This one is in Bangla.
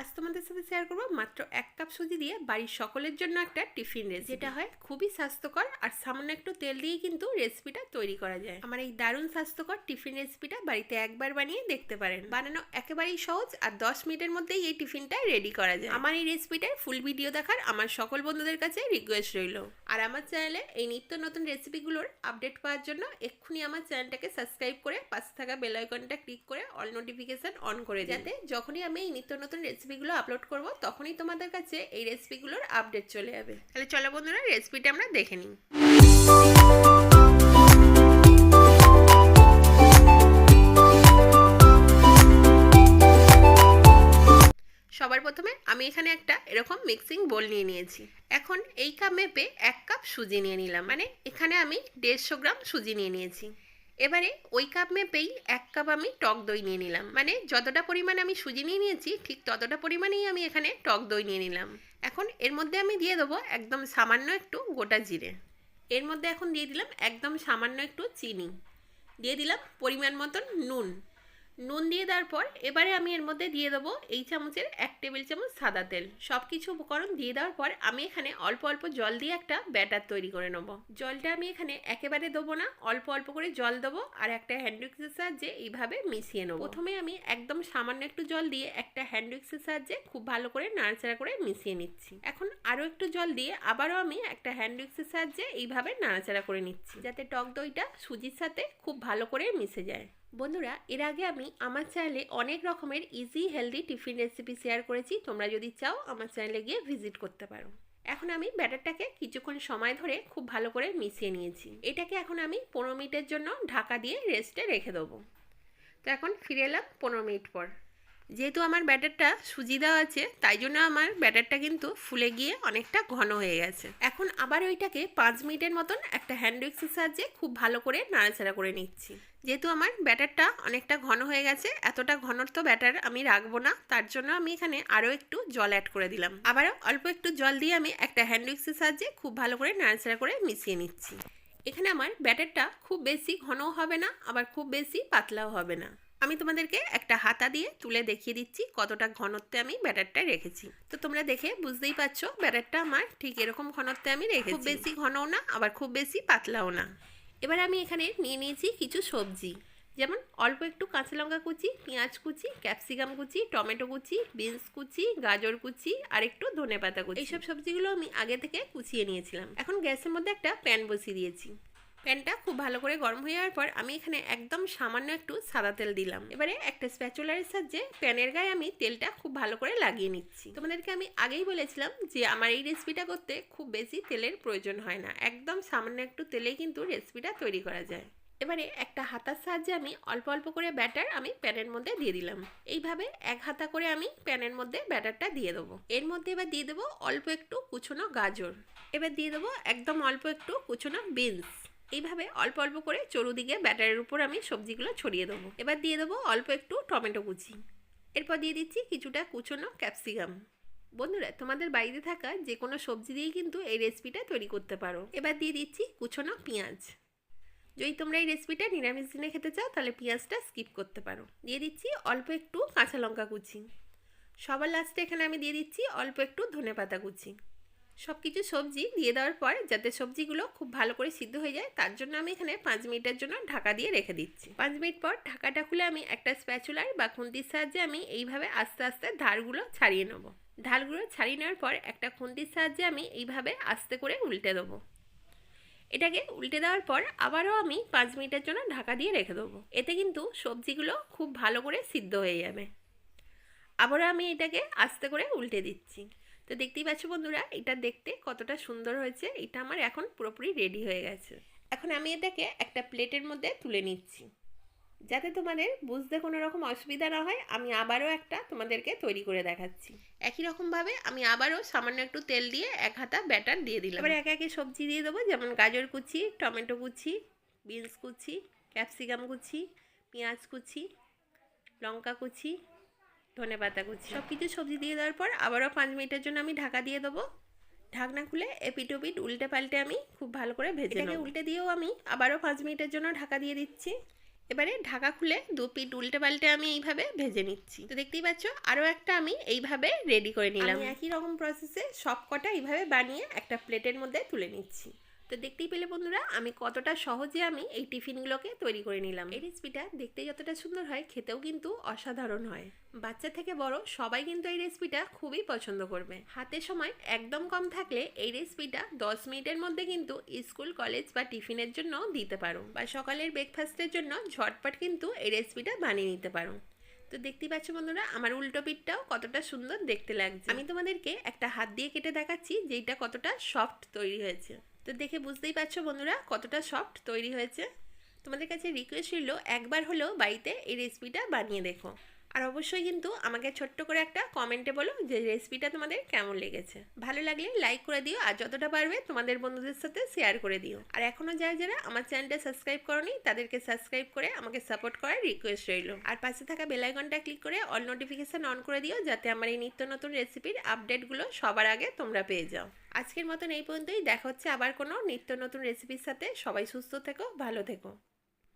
আজ তোমাদের সাথে শেয়ার করব মাত্র এক কাপ সুজি দিয়ে বাড়ির সকলের জন্য একটা টিফিন রেসিপি যেটা হয় খুবই স্বাস্থ্যকর আর সামান্য একটু তেল দিয়ে কিন্তু রেসিপিটা তৈরি করা যায়। আমার এই দারুণ স্বাস্থ্যকর টিফিন রেসিপিটা বাড়িতে একবার বানিয়ে দেখতে পারেন। বানানো একেবারেই সহজ আর দশ মিনিটের মধ্যেই এই টিফিনটা রেডি করা যায়। আমার এই রেসিপিটার ফুল ভিডিও দেখার আমার সকল বন্ধুদের কাছে রিকোয়েস্ট রইল। আর আমার চ্যানেলে এই নিত্য নতুন রেসিপিগুলোর আপডেট পাওয়ার জন্য এক্ষুনি আমার চ্যানেলটাকে সাবস্ক্রাইব করে পাশে থাকা বেল আইকনটা ক্লিক করে অল নোটিফিকেশন অন করে যাতে যখনই আমি এই নিত্য নতুন রেসিপিগুলো আপলোড করব, তখনই তোমাদের কাছে এই রেসিপিগুলোর আপডেট চলে যাবে। তাহলে চলো বন্ধুরা রেসিপিটা আমরা দেখে নিই। সবার প্রথমে আমি এখানে একটা এরকম মিক্সিং বোল নিয়ে নিয়েছি। এখন এই কাপ মেপে এক কাপ সুজি নিয়ে নিলাম। মানে এখানে আমি দেড়শো গ্রাম সুজি নিয়ে নিয়েছি। এবারে ওই কাপ মেপেই এক কাপ আমি টক দই নিয়ে নিলাম। মানে যতটা পরিমাণ আমি সুজি নিয়ে নিয়েছি, ঠিক ততটা পরিমাণেই আমি এখানে টক দই নিয়ে নিলাম। এখন এর মধ্যে আমি দিয়ে দেবো একদম সামান্য একটু গোটা জিরে। এর মধ্যে এখন দিয়ে দিলাম একদম সামান্য একটু চিনি। দিয়ে দিলাম পরিমাণ মতন নুন। নুন দিয়ে দেওয়ার পর এবারে আমি এর মধ্যে দিয়ে দেবো এই চামচের এক টেবিল চামচ সাদা তেল। সব কিছু উপকরণ দিয়ে দেওয়ার পর আমি এখানে অল্প অল্প জল দিয়ে একটা ব্যাটার তৈরি করে নেব। জলটা আমি এখানে একেবারে দেবো না, অল্প অল্প করে জল দেবো আর একটা হ্যান্ড সাহায্যে এইভাবে মিশিয়ে নেব। প্রথমে আমি একদম সামান্য একটু জল দিয়ে একটা হ্যান্ড সাহায্যে খুব ভালো করে নাড়াচাড়া করে মিশিয়ে নিচ্ছি। এখন আরও একটু জল দিয়ে আবারও আমি একটা হ্যান্ড সাহায্যে এইভাবে নাড়াচাড়া করে নিচ্ছি, যাতে টক দইটা সুজির সাথে খুব ভালো করে মিশে যায়। বন্ধুরা, এর আগে আমি আমার চ্যানেলে অনেক রকমের easy healthy tiffin recipe share করেছি। তোমরা যদি চাও, আমার চ্যানেলে গিয়ে ভিজিট করতে পারো। এখন আমি ব্যাটারটাকে কিছুক্ষণ সময় ধরে খুব ভালো করে মিশিয়ে নিয়েছি। এটাকে এখন আমি পনেরো মিনিটের জন্য ঢাকা দিয়ে রেস্টে রেখে দেবো। তো এখন ফিরে এলাম পনেরো মিনিট পর। যেহেতু আমার ব্যাটারটা সুজি দেওয়া আছে, তাই জন্য আমার ব্যাটারটা কিন্তু ফুলে গিয়ে অনেকটা ঘন হয়ে গেছে। এখন আবার ওইটাকে পাঁচ মিনিটের মতন একটা হ্যান্ড উইক্সের সাহায্যে খুব ভালো করে নাড়াচাড়া করে নিচ্ছি। যেহেতু আমার ব্যাটারটা অনেকটা ঘন হয়ে গেছে, এতটা ঘনত্ব ব্যাটার আমি রাখব না, তার জন্য আমি এখানে আরও একটু জল অ্যাড করে দিলাম। আবারও অল্প একটু জল দিয়ে আমি একটা হ্যান্ড উইক্সের সাহায্যে খুব ভালো করে নাড়াচাড়া করে মিশিয়ে নিচ্ছি। এখানে আমার ব্যাটারটা খুব বেশি ঘনও হবে না, আবার খুব বেশি পাতলাও হবে না। আমি তোমাদেরকে একটা হাতা দিয়ে তুলে দেখিয়ে দিচ্ছি কতটা ঘনত্বে আমি ব্যাটারটা রেখেছি। তো তোমরা দেখে বুঝতেই পারছ ব্যাটারটা আমার ঠিক এরকম ঘনত্বে আমি রেখেছি। খুব বেশি ঘনও না আবার খুব বেশি পাতলাও না। এবার আমি এখানে নিয়ে নিয়েছি কিছু সবজি। যেমন অল্প একটু কাঁচা লঙ্কা কুচি পেঁয়াজ কুচি ক্যাপসিকাম কুচি টমেটো কুচি বিনস কুচি গাজর কুচি আর একটু ধনে পাতা কুচি। এইসব সবজিগুলো আমি আগে থেকে কুচিয়ে নিয়েছিলাম। এখন গ্যাসের মধ্যে একটা প্যান বসিয়ে দিয়েছি। প্যানটা খুব ভালো করে গরম হয়ে যাওয়ার পর আমি এখানে একদম সামান্য একটু সাদা তেল দিলাম। এবারে একটা স্প্যাচুলারের সাহায্যে প্যানের গায়ে আমি তেলটা খুব ভালো করে লাগিয়ে নিচ্ছি। তোমাদেরকে আমি আগেই বলেছিলাম যে আমার এই রেসিপিটা করতে খুব বেশি তেলের প্রয়োজন হয় না। একদম সামান্য একটু তেলেই কিন্তু রেসিপিটা তৈরি করা যায়। এবারে একটা হাতার সাহায্যে আমি অল্প অল্প করে ব্যাটার আমি প্যানের মধ্যে দিয়ে দিলাম। এইভাবে এক হাতা করে আমি প্যানের মধ্যে ব্যাটারটা দিয়ে দেবো। এর মধ্যে এবার দিয়ে দেবো অল্প একটু কুচনো গাজর। এবার দিয়ে দেবো একদম অল্প একটু কুচনো বিনস। এইভাবে অল্প অল্প করে চরুদিকে ব্যাটারের উপর আমি সবজিগুলো ছড়িয়ে দেবো। এবার দিয়ে দেবো অল্প একটু টমেটো কুচি। এরপর দিয়ে দিচ্ছি কিছুটা কুচনো ক্যাপসিকাম। বন্ধুরা, তোমাদের বাড়িতে থাকা যে কোনো সবজি দিয়েই কিন্তু এই রেসিপিটা তৈরি করতে পারো। এবার দিয়ে দিচ্ছি কুচনো পেঁয়াজ। যদি তোমরা এই রেসিপিটা নিরামিষ দিনে খেতে চাও, তাহলে পেঁয়াজটা স্কিপ করতে পারো। দিয়ে দিচ্ছি অল্প একটু কাঁচা লঙ্কা কুচি। সবার লাস্টে এখানে আমি দিয়ে দিচ্ছি অল্প একটু ধনে পাতা কুচি। সব কিছু সবজি দিয়ে দেওয়ার পর যাতে সবজিগুলো খুব ভালো করে সিদ্ধ হয়ে যায়, তার জন্য আমি এখানে পাঁচ মিনিটের জন্য ঢাকা দিয়ে রেখে দিচ্ছি। পাঁচ মিনিট পর ঢাকাটা খুলে আমি একটা স্প্যাচুলার বা খুন্তির সাহায্যে আমি এইভাবে আস্তে আস্তে ধারগুলো ছাড়িয়ে নেব। ধারগুলো ছাড়িয়ে নেওয়ার পর একটা খুন্তির সাহায্যে আমি এইভাবে আস্তে করে উল্টে দেবো। এটাকে উল্টে দেওয়ার পর আবারও আমি পাঁচ মিনিটের জন্য ঢাকা দিয়ে রেখে দেবো। এতে কিন্তু সবজিগুলো খুব ভালো করে সিদ্ধ হয়ে যাবে। আবারও আমি এটাকে আস্তে করে উল্টে দিচ্ছি। তো দেখতেই পাচ্ছ বন্ধুরা, এটা দেখতে কতটা সুন্দর হয়েছে। এটা আমার এখন পুরোপুরি রেডি হয়ে গেছে। এখন আমি এটাকে একটা প্লেটের মধ্যে তুলে নিচ্ছি। যাতে তোমাদের বুঝতে কোনো রকম অসুবিধা না হয়, আমি আবারও একটা তোমাদেরকে তৈরি করে দেখাচ্ছি। একই রকমভাবে আমি আবারও সামান্য একটু তেল দিয়ে এক হাতা ব্যাটার দিয়ে দিলাম। এবার একে একে সবজি দিয়ে দেবো, যেমন গাজর কুচি, টমেটো কুচি বিনস কুচি ক্যাপসিকাম কুচি, পেঁয়াজ কুচি, লঙ্কা কুচি ধনে পাতা কুচি সব কিছু সবজি দিয়ে দেওয়ার পর আবারও পাঁচ মিনিটের জন্য আমি ঢাকা দিয়ে দেবো। ঢাকনা খুলে এপিট ওপিট উল্টে পাল্টে আমি খুব ভালো করে ভেজে এটাকে উল্টে দিয়েও আমি আবারও পাঁচ মিনিটের জন্য ঢাকা দিয়ে দিচ্ছি। এবারে ঢাকা খুলে দু পিঠ উল্টে পাল্টে আমি এইভাবে ভেজে নিচ্ছি। তো দেখতেই পাচ্ছ আরও একটা আমি এইভাবে রেডি করে নিলাম। একই রকম প্রসেসে সব কটা এইভাবে বানিয়ে একটা প্লেটের মধ্যে তুলে নিচ্ছি। তো দেখতেই পেলে বন্ধুরা আমি কতটা সহজে আমি এই টিফিনগুলোকে তৈরি করে নিলাম। এই রেসিপিটা দেখতে যতটা সুন্দর হয় খেতেও কিন্তু অসাধারণ হয়। বাচ্চা থেকে বড় সবাই কিন্তু এই রেসিপিটা খুবই পছন্দ করবে। হাতে সময় একদম কম থাকলে এই রেসিপিটা দশ মিনিটের মধ্যে কিন্তু স্কুল কলেজ বা টিফিনের জন্য দিতে পারো বা সকালের ব্রেকফাস্টের জন্য ঝটপট কিন্তু এই রেসিপিটা বানিয়ে নিতে পারো। তো দেখতেই পাচ্ছ বন্ধুরা আমার উল্টো পিঠটাও কতটা সুন্দর দেখতে লাগছে। আমি তোমাদেরকে একটা হাত দিয়ে কেটে দেখাচ্ছি যেটা কতটা সফট তৈরি হয়েছে। তো দেখে বুঝতেই পারছ বন্ধুরা কতটা সফট তৈরি হয়েছে। তোমাদের কাছে রিকোয়েস্ট রইল, একবার হলেও বাড়িতে এই রেসিপিটা বানিয়ে দেখো। আর অবশ্যই কিন্তু আমাকে ছোট্ট করে একটা কমেন্টে বলো যে রেসিপিটা তোমাদের কেমন লেগেছে। ভালো লাগলে লাইক করে দিও আর যতটা পারবে তোমাদের বন্ধুদের সাথে শেয়ার করে দিও। আর এখনও যারা যারা আমার চ্যানেলটা সাবস্ক্রাইব করনি, তাদেরকে সাবস্ক্রাইব করে আমাকে সাপোর্ট করার রিকোয়েস্ট রইল। আর পাশে থাকা বেলাইকনটা ক্লিক করে অল নোটিফিকেশান অন করে দিও যাতে আমার এই নিত্য নতুন রেসিপির আপডেটগুলো সবার আগে তোমরা পেয়ে যাও। আজকের মতন এই পর্যন্তই। দেখা হচ্ছে আবার কোনো নিত্য নতুন রেসিপির সাথে। সবাই সুস্থ থেকো, ভালো থেকো।